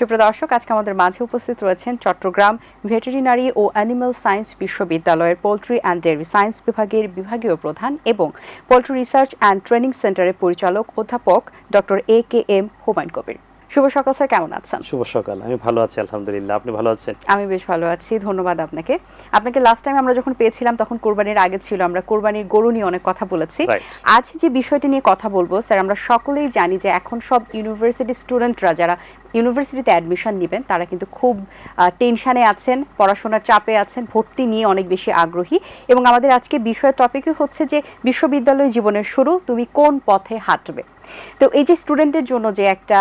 সুপ্রিয় দর্শক আজকে আমাদের মাঝে উপস্থিত রয়েছেন চট্টগ্রাম ভেটেরিনারি ও অ্যানিমাল সায়েন্স বিশ্ববিদ্যালয়ের পোলট্রি অ্যান্ড ডেয়ারি সায়েন্স বিভাগের বিভাগীয় প্রধান এবং পোলট্রি রিসার্চ অ্যান্ড ট্রেনিং সেন্টারের পরিচালক অধ্যাপক doctor A K M Humayun Kabir. শুভ সকাল স্যার কেমন আছেন? শুভ সকাল আমি ভালো আছি আলহামদুলিল্লাহ। আপনি ভালো আছেন? আমি বেশ ভালো আছি ধন্যবাদ আপনাকে। আপনাকে লাস্ট টাইম আমরা যখন পেয়েছিলাম তখন কোরবানির আগে ছিল আমরা কোরবানির গরু নিয়ে অনেক কথা বলেছি। আজ যে বিষয়টি নিয়ে কথা বলব স্যার আমরা সকলেই জানি যে এখন সব ইউনিভার্সিটি স্টুডেন্টরা যারা ইউনিভার্সিটিতে অ্যাডমিশন নেবেন, তারা কিন্তু খুব টেনশনে আছেন, পড়াশোনার চাপে আছেন, ভর্তি নিয়ে অনেক বেশি আগ্রহী। এবং আমাদের আজকে বিষয়ের টপিকই হচ্ছে যে, বিশ্ববিদ্যালয় জীবনের শুরু, তুমি কোন পথে হাঁটবে? তো এই যে স্টুডেন্টের জন্য যে একটা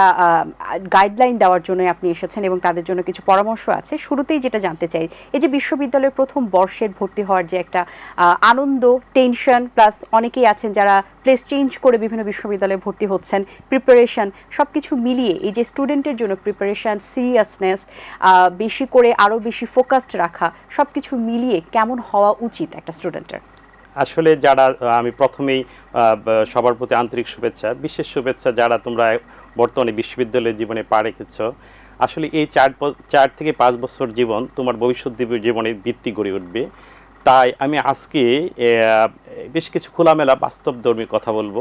গাইডলাইন দেওয়ার জন্য আপনি এসেছেন এবং তাদের জন্য কিছু পরামর্শ আছে, শুরুতেই যেটা জানতে চাই, এই যে বিশ্ববিদ্যালয়ের প্রথম বর্ষের ভর্তি হওয়ার যে একটা আনন্দ টেনশন প্লাস অনেকেই আছেন যারা প্লেস চেঞ্জ করে বিভিন্ন বিশ্ববিদ্যালয়ে ভর্তি হচ্ছেন। প্রিপারেশন সব কিছু মিলিয়ে এই যে স্টুডেন্টের জন্য প্রিপারেশন সিরিয়াসনেস বেশি করে আরও বেশি ফোকাসড রাখা সব কিছু মিলিয়ে কেমন হওয়া উচিত একটা স্টুডেন্টের আসলে যারা, আমি প্রথমেই সবার প্রতি আন্তরিক শুভেচ্ছা, বিশেষ শুভেচ্ছা যারা তোমরা বর্তমানে বিশ্ববিদ্যালয়ের জীবনে পা রেখেছ। আসলে এই চার চার থেকে পাঁচ বছর জীবন তোমার ভবিষ্যৎ জীব- জীবনের ভিত্তি গড়ে উঠবে। তাই আমি আজকে বেশ কিছু খোলামেলা বাস্তবধর্মী কথা বলব।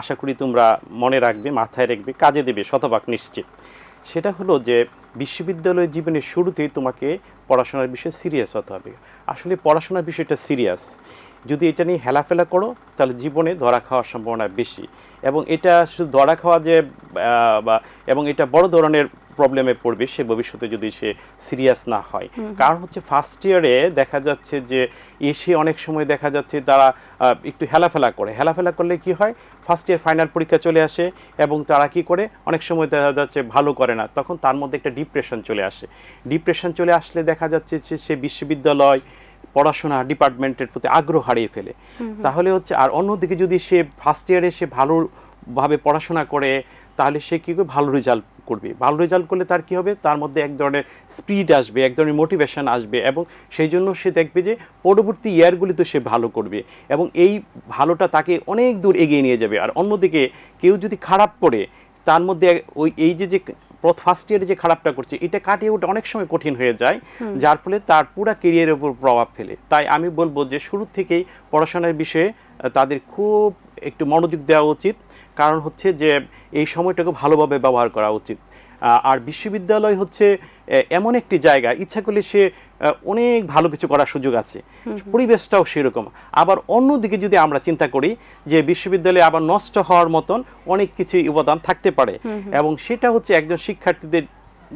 আশা করি তোমরা মনে রাখবে, মাথায় রাখবে, কাজে দেবে, শতভাগ নিশ্চিত। সেটা হলো যে, বিশ্ববিদ্যালয় জীবনের শুরুতেই তোমাকে পড়াশোনার বিষয়ে সিরিয়াস হতে হবে। আসলে পড়াশোনার বিষয়টা সিরিয়াস যদি এটা নিয়ে হেলাফেলা করো, তাহলে জীবনে ধরা খাওয়ার সম্ভাবনা বেশি। এবং এটা শুধু ধরা খাওয়া যে বা, এবং এটা বড় ধরনের প্রবলেমে পড়বে সে ভবিষ্যতে যদি সে সিরিয়াস না হয়। কারণ হচ্ছে ফার্স্ট ইয়ারে দেখা যাচ্ছে যে এসে অনেক সময় দেখা যাচ্ছে তারা একটু হেলাফেলা করে। হেলাফেলা করলে কি হয়? ফার্স্ট ইয়ার ফাইনাল পরীক্ষা চলে আসে এবং তারা কি করে? অনেক সময় দেখা যাচ্ছে ভালো করে না। তখন তার মধ্যে একটা ডিপ্রেশন চলে আসে। ডিপ্রেশন চলে আসলে দেখা যাচ্ছে যে সে বিশ্ববিদ্যালয় পড়াশোনা ডিপার্টমেন্টের প্রতি আগ্রহ হারিয়ে ফেলে। তাহলে হচ্ছে আর অন্যদিকে যদি সে ফার্স্ট ইয়ারে সে ভালোভাবে পড়াশোনা করে তাহলে সে কী করে ভালো রেজাল্ট করবে। ভালো রেজাল্ট করলে তার কি হবে? তার মধ্যে এক ধরনের স্পিড আসবে এক ধরনের মোটিভেশন আসবে এবং সেই জন্য সে দেখবে যে পরবর্তী ইয়ারগুলিতে সে ভালো করবে এবং এই ভালোটা তাকে অনেক দূর এগিয়ে নিয়ে যাবে। আর অন্যদিকে কেউ যদি খারাপ করে তার মধ্যে ওই এই যে যে ফার্স্ট ইয়ারে যে খারাপটা করছে এটা কাটিয়ে ওঠা অনেক সময় কঠিন হয়ে যায় যার ফলে তার পুরা কেরিয়ারের উপর প্রভাব ফেলে। তাই আমি বলব যে শুরু থেকেই পড়াশোনার বিষয়ে তাদের খুব একটু মনোযোগ দেওয়া উচিত। কারণ হচ্ছে যে এই সময়টাকে ভালোভাবে ব্যবহার করা উচিত। আর বিশ্ববিদ্যালয় হচ্ছে এমন একটি জায়গা ইচ্ছা করলে সে অনেক ভালো কিছু করার সুযোগ আছে। পরিবেশটাও সেরকম। আবার অন্যদিকে যদি আমরা চিন্তা করি যে বিশ্ববিদ্যালয়ে আবার নষ্ট হওয়ার মতন অনেক কিছু উপাদান থাকতে পারে। এবং সেটা হচ্ছে একজন শিক্ষার্থীদের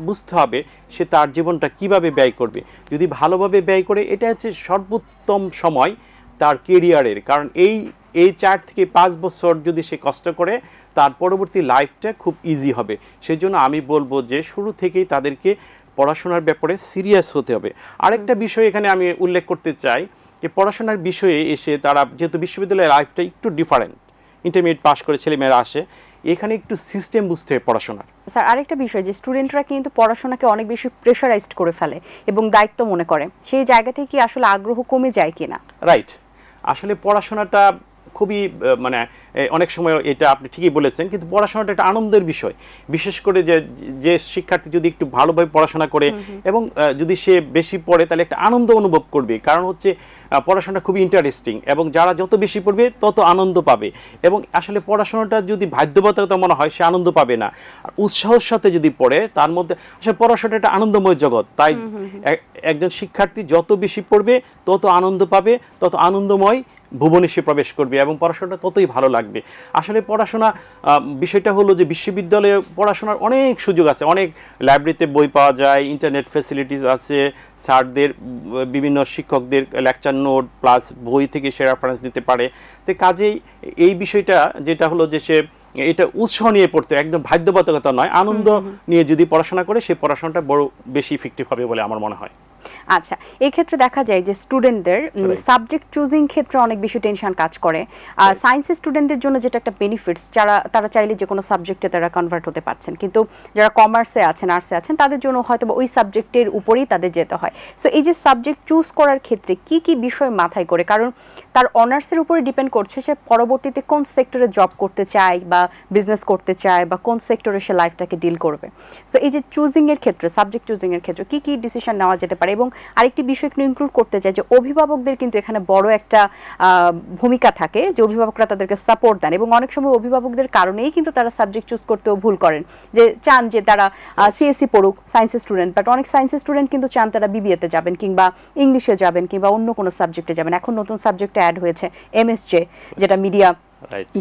বুঝতে হবে সে তার জীবনটা কীভাবে ব্যয় করবে। যদি ভালোভাবে ব্যয় করে এটা হচ্ছে সর্বোত্তম সময় তার কেরিয়ারের কারণ এই এই চার থেকে পাঁচ বছর যদি সে কষ্ট করে তার পরবর্তী লাইফটা খুব ইজি হবে। সেই জন্য আমি বলব যে শুরু থেকেই তাদেরকে পড়াশোনার ব্যাপারে সিরিয়াস হতে হবে। আরেকটা বিষয় এখানে আমি উল্লেখ করতে চাই যে পড়াশোনার বিষয়ে এসে তারা যেহেতু বিশ্ববিদ্যালয়ের লাইফটা একটু ডিফারেন্ট ইন্টারমিডিয়েট পাস করে ছেলেমেয়েরা আসে এখানে একটু সিস্টেম বুঝতে হয় পড়াশোনার। স্যার আরেকটা বিষয় যে স্টুডেন্টরা কিন্তু পড়াশোনাকে অনেক বেশি প্রেশারাইজড করে ফেলে এবং দায়িত্ব মনে করে। সেই জায়গা থেকে কি আসলে আগ্রহ কমে যায় কিনা? রাইট আসলে পড়াশোনাটা খুবই মানে অনেক সময় এটা আপনি ঠিকই বলেছেন কিন্তু পড়াশোনাটা একটা আনন্দের বিষয়। বিশেষ করে যে যে শিক্ষার্থী যদি একটু ভালোভাবে পড়াশোনা করে এবং যদি সে বেশি পড়ে তাহলে একটা আনন্দ অনুভব করবে। কারণ হচ্ছে আহ, পড়াশোনাটা খুবই ইন্টারেস্টিং এবং যারা যত বেশি পড়বে তত আনন্দ পাবে। এবং আসলে পড়াশোনাটা যদি বাধ্যবাধকতা মনে হয় সে আনন্দ পাবে না। আর উৎসাহের সাথে যদি পড়ে তার মধ্যে আসলে পড়াশোনাটা একটা আনন্দময় জগৎ। তাই একজন শিক্ষার্থী যত বেশি পড়বে তত আনন্দ পাবে তত আনন্দময় ভুবনে সে প্রবেশ করবে এবং পড়াশোনাটা ততই ভালো লাগবে। আসলে পড়াশোনা বিষয়টা হলো যে বিশ্ববিদ্যালয়ে পড়াশোনার অনেক সুযোগ আছে। অনেক লাইব্রেরিতে বই পাওয়া যায় ইন্টারনেট ফেসিলিটিস আছে স্যারদের বিভিন্ন শিক্ষকদের লেকচার নোট প্লাস বই থেকে সে রেফারেন্স নিতে পারে। তো কাজেই এই বিষয়টা যেটা হলো যে সে এটা উৎসাহ নিয়ে পড়তে একদম বাধ্যবাধকতা নয় আনন্দ নিয়ে যদি পড়াশোনা করে সেই পড়াশোনাটা বড় বেশি ইফেক্টিভ হবে বলে আমার মনে হয়। আচ্ছা এই ক্ষেত্রে দেখা যায় যে স্টুডেন্টদের সাবজেক্ট চুজিং ক্ষেত্রে অনেক বেশি টেনশন কাজ করে। আর সায়েন্সের স্টুডেন্টদের জন্য যেটা একটা বেনিফিটস যারা তারা চাইলে যে কোনো সাবজেক্টে তারা কনভার্ট হতে পারছেন। কিন্তু যারা কমার্সে আছেন আর্টসে আছেন তাদের জন্য হয়তো ওই সাবজেক্টের উপরেই তাদের যেতে হয়। সো এই যে সাবজেক্ট চুজ করার ক্ষেত্রে কি কি বিষয় মাথায় করে? কারণ তার অনার্সের উপরে ডিপেন্ড করছে সে পরবর্তীতে কোন সেক্টরে জব করতে চায় বা বিজনেস করতে চায় বা কোন সেক্টরে সে লাইফটাকে ডিল করবে। সো এই যে চুজিং এর ক্ষেত্রে সাবজেক্ট চুজিং এর ক্ষেত্রে কি কি ডিসিশন নেওয়া যেতে পারে? এবং আরেকটি বিষয় একটু ইনক্লুড করতে চাই যে অভিভাবকদের কিন্তু এখানে বড় একটা ভূমিকা থাকে যে অভিভাবকরা তাদেরকে সাপোর্ট দেন এবং অনেক সময় অভিভাবকদের কারণেই কিন্তু তারা সাবজেক্ট চুজ করতেও ভুল করেন। যে চান যে তারা সিএসসি পড়ুক সায়েন্সের স্টুডেন্ট বাট অনেক সায়েন্সের স্টুডেন্ট কিন্তু চান তারা বিবিএতে যাবেন কিংবা ইংলিশে যাবেন কিংবা অন্য কোনো সাবজেক্টে যাবেন। এখন নতুন সাবজেক্টে অ্যাড হয়েছে এমএসজে যেটা মিডিয়া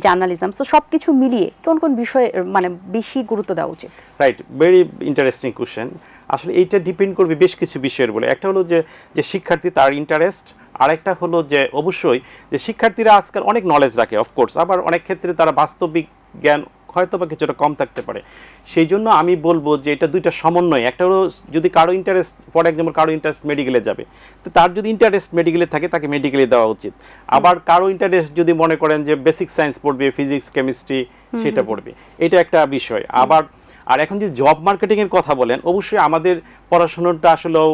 জার্নালিজম সো সব কিছু মিলিয়ে কোন কোন বিষয়ে মানে বেশি গুরুত্ব দেওয়া উচিত? রাইট ভেরি ইন্টারেস্টিং কোশ্চেন আসলে এইটা ডিপেন্ড করবে বেশ কিছু বিষয়ের বলে একটা হলো যে যে শিক্ষার্থী তার ইন্টারেস্ট আরেকটা হলো যে অবশ্যই যে শিক্ষার্থীরা আজকাল অনেক নলেজ রাখে অফকোর্স আবার অনেক ক্ষেত্রে তারা বাস্তবিক জ্ঞান হয়তো বা কিছুটা কম থাকতে পারে। সেই জন্য আমি বলব যে এটা দুইটা সমন্বয়। একটা হলো যদি কারও ইন্টারেস্ট ফর এক্সাম্পল কারও ইন্টারেস্ট মেডিকেলে যাবে তো তার যদি ইন্টারেস্ট মেডিকেলে থাকে তাকে মেডিকেলে দেওয়া উচিত। আবার কারও ইন্টারেস্ট যদি মনে করেন যে বেসিক সায়েন্স পড়বে ফিজিক্স কেমিস্ট্রি সেটা পড়বে। এটা একটা বিষয়। আবার আর এখন যদি জব মার্কেটিংয়ের কথা বলেন, অবশ্যই আমাদের পড়াশোনাটা আসলেও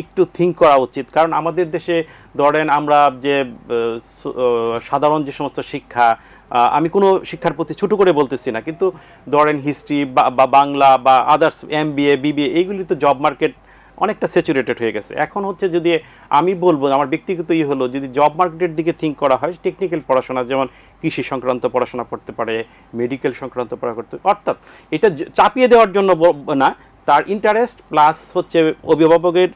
একটু থিঙ্ক করা উচিত। কারণ আমাদের দেশে ধরেন আমরা যে সাধারণ যে সমস্ত শিক্ষা আমি কোনো শিক্ষার প্রতি ছোট করে বলতেছি না। কিন্তু ধরেন হিস্ট্রি বা বাংলা বা আদার্স এম বিএ বিবিএ এইগুলি তো জব মার্কেট অনেকটা স্যাচুরেটেড হয়ে গেছে। এখন হচ্ছে যদি আমি বলব, আমার ব্যক্তিগত ই হলো, যদি জব মার্কেটের দিকে থিঙ্ক করা হয় টেকনিক্যাল পড়াশোনা, যেমন কৃষি সংক্রান্ত পড়াশোনা পড়তে পারে মেডিকেল সংক্রান্ত পড়া করতে অর্থাৎ এটা চাপিয়ে দেওয়ার জন্য না, তার ইন্টারেস্ট প্লাস হচ্ছে অভিভাবকের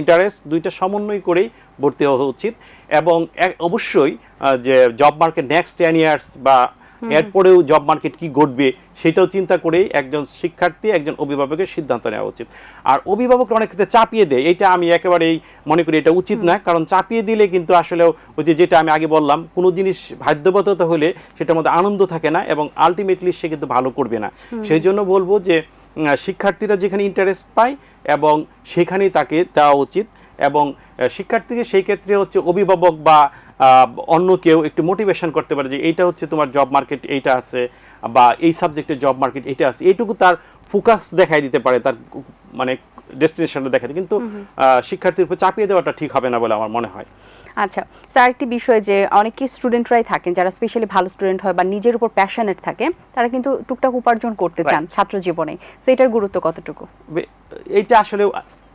ইন্টারেস্ট দুইটা সমন্বয় করেই ভর্তি হওয়া উচিত। এবং অবশ্যই যে job market next ten years বা এরপরেও জব মার্কেট কি ঘটবে সেটাও চিন্তা করেই একজন শিক্ষার্থী একজন অভিভাবকের সিদ্ধান্ত নেওয়া উচিত। আর অভিভাবকরা অনেক ক্ষেত্রে চাপিয়ে দেয় এটা আমি একেবারেই মনে করি এটা উচিত না কারণ চাপিয়ে দিলে কিন্তু আসলে ওই যে যেটা আমি আগে বললাম কোনো জিনিস বাধ্যবাধকতা হলে সেটার মধ্যে আনন্দ থাকে না এবং আলটিমেটলি সে কিন্তু ভালো করবে না। সেই জন্য বলব যে শিক্ষার্থীরা যেখানে ইন্টারেস্ট পায় এবং সেখানেই তাকে দেওয়া উচিত। এবং শিক্ষার্থীকে সেই ক্ষেত্রে হচ্ছে অভিভাবক বা অন্য কেউ একটু মোটিভেশন করতে পারে যে এইটা হচ্ছে তোমার জব মার্কেট এইটা আছে বা এই সাবজেক্টের জব মার্কেট এইটা আছে। এইটুকু তার ফোকাস দেখাই দিতে পারে তার মানে ডেস্টিনেশনটা দেখাতে। কিন্তু শিক্ষার্থীর উপর চাপিয়ে দেওয়াটা ঠিক হবে না বলে আমার মনে হয়। আচ্ছা স্যার একটি বিষয় যে অনেকেই স্টুডেন্টরাই থাকেন যারা স্পেশালি ভালো স্টুডেন্ট হয় বা নিজের উপর প্যাশনেট থাকে তারা কিন্তু টুকটাক উপার্জন করতে চান ছাত্র জীবনে সো এটার গুরুত্ব কতটুকু? এইটা আসলে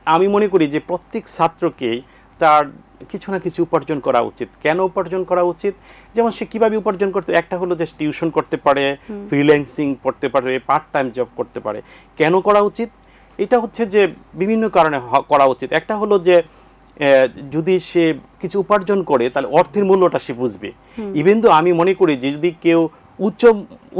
আমি মনে করি যে প্রত্যেক ছাত্রকেই তার কিছু না কিছু উপার্জন করা উচিত। কেন উপার্জন করা উচিত? যেমন সে কীভাবে উপার্জন করতে একটা হলো যে টিউশন করতে পারে ফ্রিল্যান্সিং করতে পারে পার্ট টাইম জব করতে পারে। কেন করা উচিত? এটা হচ্ছে যে বিভিন্ন কারণে করা উচিত। একটা হলো যে যদি সে কিছু উপার্জন করে তাহলে অর্থের মূল্যটা সে বুঝবে। ইভেন তো আমি মনে করি যে যদি কেউ উচ্চ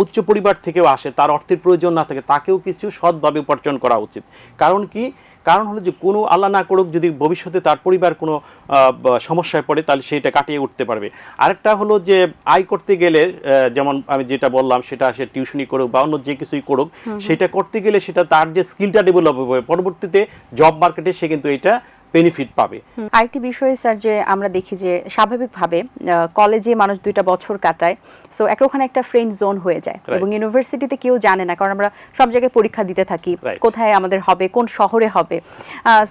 উচ্চ পরিবার থেকেও আসে তার অর্থের প্রয়োজন না থাকে তাকেও কিছু সৎভাবে উপার্জন করা উচিত। কারণ কি? কারণ হলো যে কোনো আল্লাহ না করুক যদি ভবিষ্যতে তার পরিবার কোনো সমস্যায় পড়ে তাহলে সেটা কাটিয়ে উঠতে পারবে। আরেকটা হলো যে আয় করতে গেলে যেমন আমি যেটা বললাম সেটা সে টিউশনি করুক বা অন্য যে কিছুই করুক সেটা করতে গেলে সেটা তার যে স্কিলটা ডেভেলপ হবে পরবর্তীতে জব মার্কেটে সে কিন্তু এটা বেনিফিট পাবে। আরেকটি বিষয় স্যার যে আমরা দেখি যে স্বাভাবিকভাবে কলেজে মানুষ দুইটা বছর কাটায় সো একটা ওখানে একটা ফ্রেন্ড জোন হয়ে যায়। এবং ইউনিভার্সিটিতে কেউ জানে না কারণ আমরা সব জায়গায় পরীক্ষা দিতে থাকি কোথায় আমাদের হবে কোন শহরে হবে।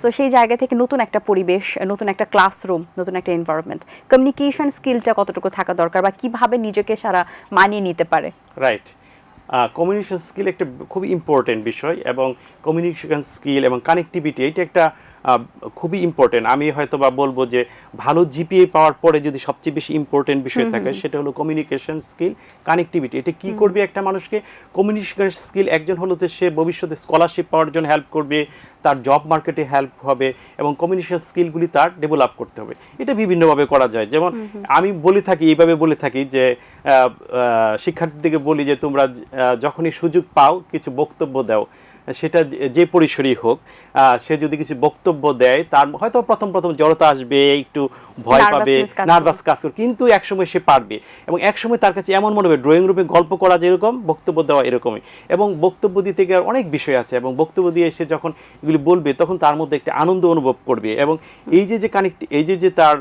সো সেই জায়গা থেকে নতুন একটা পরিবেশ নতুন একটা ক্লাসরুম নতুন একটা এনভায়রনমেন্ট কমিউনিকেশন স্কিলটা কতটুকু থাকা দরকার বা কীভাবে নিজেকে সারা মানিয়ে নিতে পারে? রাইট কমিউনিকেশন স্কিল একটা খুবই ইম্পর্টেন্ট বিষয় এবং কমিউনিকেশন স্কিল এবং কানেক্টিভিটি এটা একটা খুবই ইম্পর্টেন্ট আমি হয়তো বা বলব যে ভালো জিপিএ পাওয়ার পরে যদি সবচেয়ে বেশি ইম্পর্টেন্ট বিষয় থাকে সেটা হলো কমিউনিকেশন স্কিল কানেক্টিভিটি এটা কি করবে একটা মানুষকে? কমিউনিকেশন স্কিল একজন হলো যে সে ভবিষ্যতে স্কলারশিপ পাওয়ার জন্য হেল্প করবে তার জব মার্কেটে হেল্প হবে এবং কমিউনিকেশন স্কিলগুলি তার ডেভেলপ করতে হবে। এটা বিভিন্নভাবে করা যায়। যেমন আমি বলে থাকি এইভাবে বলে থাকি যে শিক্ষার্থীদেরকে বলি যে তোমরা যখনই সুযোগ পাও কিছু বক্তব্য দাও। সেটা যে- পরিসরই হোক সে যদি কিছু বক্তব্য দেয় তার হয়তো প্রথম প্রথম জড়তা আসবে একটু ভয় পাবে নার্ভাস কাজ করবে কিন্তু একসময় সে পারবে। এবং একসময় তার কাছে এমন মনে হবে ড্রয়িং রুমে গল্প করা যেরকম বক্তব্য দেওয়া এরকমই। এবং বক্তব্য দিতে গিয়ে অনেক বিষয় আছে এবং বক্তব্য দিয়ে এসে যখন এগুলি বলবে তখন তার মধ্যে একটা আনন্দ অনুভব করবে। এবং এই যে যে কানেক্ট এই যে যে তার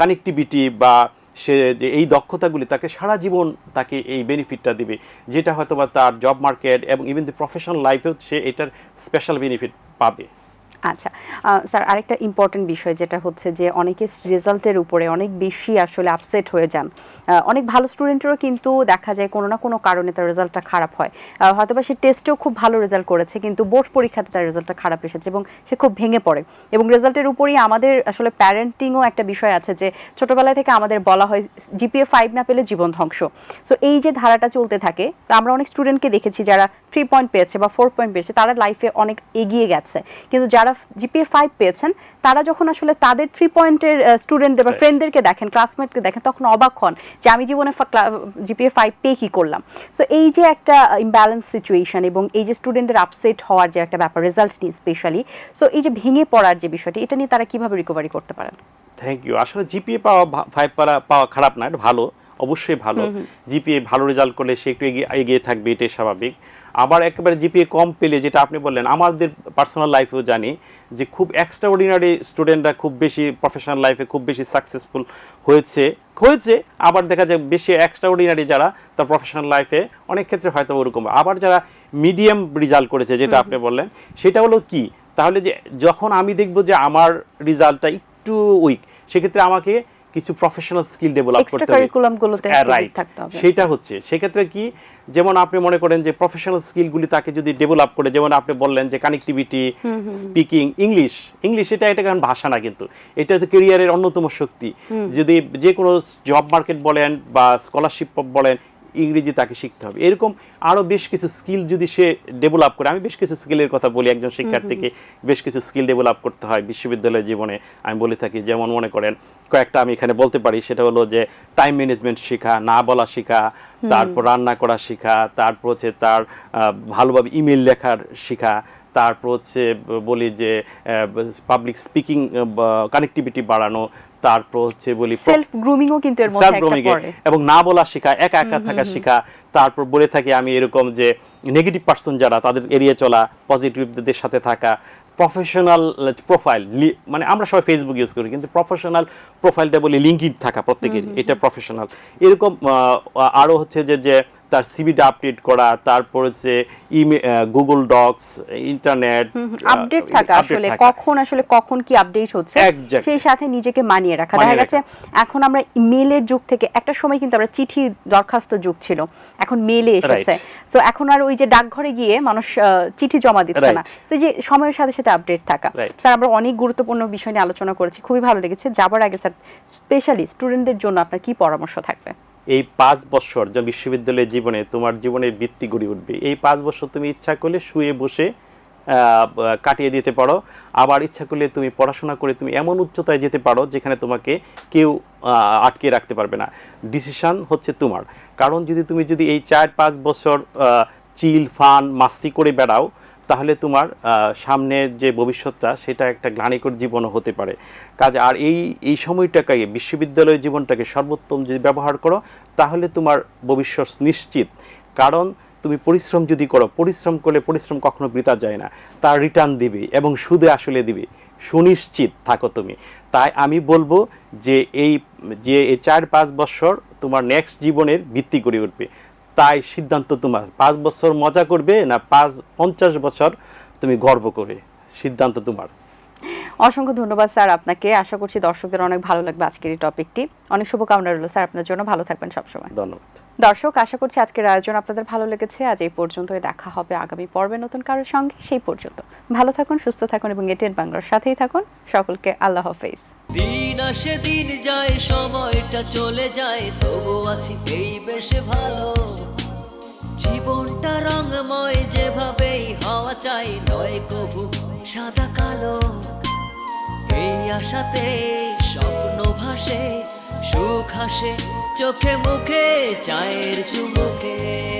কানেক্টিভিটি বা সে যে এই দক্ষতাগুলি তাকে সারা জীবন তাকে এই বেনিফিটটা দিবে। যেটা হয়তো বা তার জব মার্কেট এবং ইভেন দি প্রফেশনাল লাইফেও সে এটার স্পেশাল বেনিফিট পাবে। আচ্ছা স্যার, আরেকটা ইম্পর্টেন্ট বিষয় যেটা হচ্ছে যে অনেকে রেজাল্টের উপরে অনেক বেশি আসলে আপসেট হয়ে যান। অনেক ভালো স্টুডেন্টেরও কিন্তু দেখা যায় কোনো না কোনো কারণে তার রেজাল্টটা খারাপ হয়। হয়তোবা সে টেস্টেও খুব ভালো রেজাল্ট করেছে, কিন্তু বোর্ড পরীক্ষাতে তার রেজাল্টটা খারাপ এসেছে এবং সে খুব ভেঙে পড়ে। এবং রেজাল্টের উপরেই আমাদের আসলে প্যারেন্টিংও একটা বিষয় আছে যে ছোটবেলা থেকে আমাদের বলা হয় জিপিএ ফাইভ না পেলে জীবন ধ্বংস। সো এই যে ধারাটা চলতে থাকে আমরা অনেক স্টুডেন্টকে দেখেছি যারা থ্রি পয়েন্ট পেয়েছে বা ফোর পয়েন্ট পেয়েছে, তারা লাইফে অনেক এগিয়ে গেছে। কিন্তু যারা জিপিএ ফাইভ পেয়েছেন তারা যখন আসলে তাদের থ্রি পয়েন্টের স্টুডেন্টদের বা ফ্রেন্ডদেরকে দেখেন ক্লাসমেটকে দেখেন তখন অবাক হন যে আমি জীবনে জিপিএ ফাইভ পেয়ে কী করলাম। সো এই যে একটা ইমব্যালেন্স সিচুয়েশন এবং এই যে স্টুডেন্টের আপসেট হওয়ার যে একটা ব্যাপার রেজাল্ট নিয়ে স্পেশালি সো এই যে ভেঙে পড়ার যে বিষয়টি এটা নিয়ে তারা কীভাবে রিকভারি করতে পারেন? থ্যাংক ইউ আসলে জিপিএ পাওয়া ফাইভ পাওয়া খারাপ না এটা ভালো। অবশ্যই ভালো। জিপিএ ভালো রেজাল্ট করলে সে একটু এগিয়ে এগিয়ে থাকবে এটাই স্বাভাবিক। আবার একেবারে জিপিএ কম পেলে যেটা আপনি বললেন আমাদের পার্সোনাল লাইফেও জানি যে খুব এক্সট্রা অর্ডিনারি স্টুডেন্টরা খুব বেশি প্রফেশনাল লাইফে খুব বেশি সাকসেসফুল হয়েছে হয়েছে। আবার দেখা যায় বেশি এক্সট্রা অর্ডিনারি যারা তার প্রফেশনাল লাইফে অনেক ক্ষেত্রে হয়তো ওরকম। আবার যারা মিডিয়াম রেজাল্ট করেছে যেটা আপনি বললেন সেটা হলো কি? তাহলে যে যখন আমি দেখব যে আমার রেজাল্টটা একটু উইক সেক্ষেত্রে আমাকে কিছু প্রফেশনাল স্কিল ডেভেলপ করতে হবে। কারিকুলামগুলোতে রাইট থাকতে হবে। সেটা হচ্ছে সেক্ষেত্রে কি যেমন আপনি মনে করেন যে প্রফেশনাল স্কিলগুলি তাকে যদি ডেভেলপ করে যেমন আপনি বললেন যে কানেক্টিভিটি স্পিকিং ইংলিশ ইংলিশ এটা এটা কারণ ভাষা না কিন্তু। এটা হচ্ছে কেরিয়ারের অন্যতম শক্তি। যদি যে কোনো জব মার্কেট বলেন বা স্কলারশিপ বলেন ইংরেজি তাকে শিখতে হবে। এরকম আরও বেশ কিছু স্কিল যদি সে ডেভেলপ করে আমি বেশ কিছু স্কিলের কথা বলি একজন শিক্ষার্থীকে বেশ কিছু স্কিল ডেভেলপ করতে হয় বিশ্ববিদ্যালয় জীবনে। আমি বলে থাকি যেমন মনে করেন কয়েকটা আমি এখানে বলতে পারি সেটা হলো যে টাইম ম্যানেজমেন্ট শেখা না বলা শেখা তারপর রান্না করা শেখা তারপর হচ্ছে তার ভালোভাবে ইমেল লেখার শেখা তারপর হচ্ছে বলি যে পাবলিক স্পিকিং কানেক্টিভিটি বাড়ানো তারপর হচ্ছে বলি সেলফ গ্রুমিংও কিন্তু এর মধ্যে একটা পড়ে। এবং না বলা শেখা একা একা থাকা শেখা তারপর বলে থাকি আমি এরকম যে নেগেটিভ পার্সন যারা তাদের এড়িয়ে চলা পজিটিভদের সাথে থাকা প্রফেশনাল প্রোফাইল মানে আমরা সবাই ফেসবুক ইউজ করি কিন্তু প্রফেশনাল প্রোফাইলটা বলি লিঙ্কড থাকা প্রত্যেকেরই এটা প্রফেশনাল এরকম আহ, আরও হচ্ছে যে যে তার সিভিটা আপডেট করা তারপর হচ্ছে গুগল ডকস ইন্টারনেট আপডেট থাকা আসলে কখন আসলে কখন কি আপডেট হচ্ছে সেই সাথে নিজেকে মানিয়ে রাখা। দেখা গেছে এখন আমরা মেলের যুগ থেকে একটা সময় কিন্তু আমরা চিঠি দরখাস্ত যুগ ছিল এখন মেলে এসেছে। সো এখন আর ওই যে ডাকঘরে গিয়ে মানুষ চিঠি জমা দিচ্ছে না. সো যে সময়ের সাথে সাথে আপডেট থাকা। স্যার আমরা অনেক গুরুত্বপূর্ণ বিষয় নিয়ে আলোচনা করেছি। খুবই ভালো লেগেছে। যাবার আগে স্যার স্পেশালি স্টুডেন্টদের জন্য আপনার কি পরামর্শ থাকবে? এই পাঁচ বছর যে বিশ্ববিদ্যালয়ের জীবনে তোমার জীবনের ভিত্তি গড়ে উঠবে, এই পাঁচ বছর তুমি ইচ্ছা করলে শুয়ে বসে কাটিয়ে দিতে পারো। আবার ইচ্ছা করলে তুমি পড়াশোনা করে তুমি এমন উচ্চতায় যেতে পারো যেখানে তোমাকে কেউ আটকে রাখতে পারবে না। ডিসিশন হচ্ছে তোমার। কারণ যদি তুমি যদি এই চার পাঁচ বছর চিল, ফান, মাস্তি করে বেড়াও তাহলে তোমার সামনের যে ভবিষ্যৎটা, সেটা একটা গ্লানিকর জীবনও হতে পারে। কাজ আর এই এই সময়টাকে, বিশ্ববিদ্যালয় জীবনটাকে সর্বোত্তম যদি ব্যবহার করো, তাহলে তোমার ভবিষ্যৎ নিশ্চিত। কারণ তুমি পরিশ্রম যদি করো, পরিশ্রম করলে পরিশ্রম কখনো বৃথা যায় না। তার রিটার্ন দিবে এবং সুদে আসলে দিবে। সুনিশ্চিত থাকো তুমি। তাই আমি বলব যে এই যে এই চার পাঁচ বছর তোমার নেক্সট জীবনের ভিত্তি গড়ে উঠবে। তাই সিদ্ধান্ত তোমার। পাঁচ বছর মজা করবে না পাঁচ, পঞ্চাশ বছর তুমি গর্ব করবে সিদ্ধান্ত তোমার। অসংখ্য ধন্যবাদ স্যার আপনাকে। আশা করছি দর্শকদের অনেক ভালো লাগবে আজকের এই টপিকটি। অনেক শুভকামনা রইল স্যার আপনার জন্য। ভালো থাকবেন সবসময়। ধন্যবাদ। দর্শক আশা করছি আজকের আয়োজন আপনাদের ভালো লেগেছে। আজ এই পর্যন্তই দেখা হবে আগামী পর্বে নতুন কারোর সঙ্গে সেই পর্যন্ত। ভালো থাকুন সুস্থ থাকুন এবং এটিএন বাংলার সাথেই থাকুন। সকলকে আল্লাহ হাফেজ। দিন আসে দিন যায় সময়টা চলে যায় তবু আছি এই বেশে ভালো। জীবনটা রঙময় যেভাবেই হওয়া চাই নয় কবু সাদা কালো। এই আশাতে স্বপ্ন ভাসে সুখ হাসে চোখে মুখে চায়ের চুমুকে